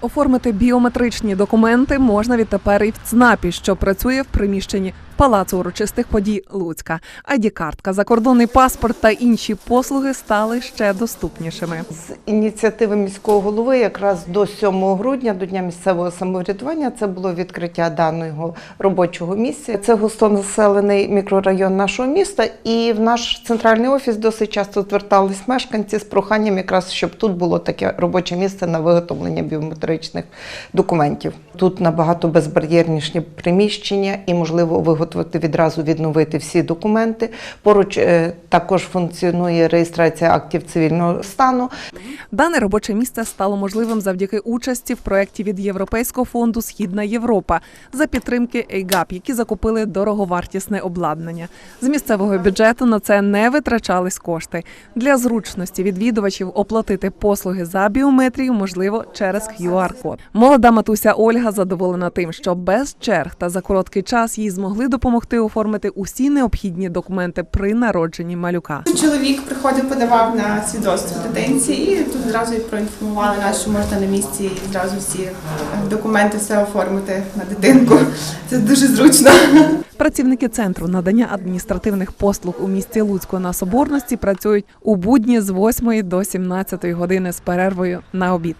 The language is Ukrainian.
Оформити біометричні документи можна відтепер і в ЦНАПі, що працює в приміщенні Палацу урочистих подій Луцька. ID-картка, закордонний паспорт та інші послуги стали ще доступнішими. З ініціативи міського голови якраз до 7 грудня, до Дня місцевого самоврядування, це було відкриття даного робочого місця. Це густонаселений мікрорайон нашого міста, і в наш центральний офіс досить часто звертались мешканці з проханням, якраз щоб тут було таке робоче місце на виготовлення біометричних документів. Тут набагато безбар'єрніші приміщення і можливо виготовити відразу відновити всі документи. Поруч е, також функціонує реєстрація актів цивільного стану. Дане робоче місце стало можливим завдяки участі в проєкті від Європейського фонду Східна Європа за підтримки EIGAP, які закупили дороговартісне обладнання. З місцевого бюджету на це не витрачались кошти. Для зручності відвідувачів оплатити послуги за біометрію можливо через QR-код. Молода матуся Ольга задоволена тим, що без черг та за короткий час їй змогли допомогти оформити усі необхідні документи при народженні малюка. Чоловік приходив, подавав на свідоцтво дитинці, і тут зразу проінформували нас, що можна на місці і зразу всі е, документи все оформити на дитинку. Це дуже зручно. Працівники центру надання адміністративних послуг у місті Луцьку на Соборності працюють у будні з 8 до 17 години з перервою на обід.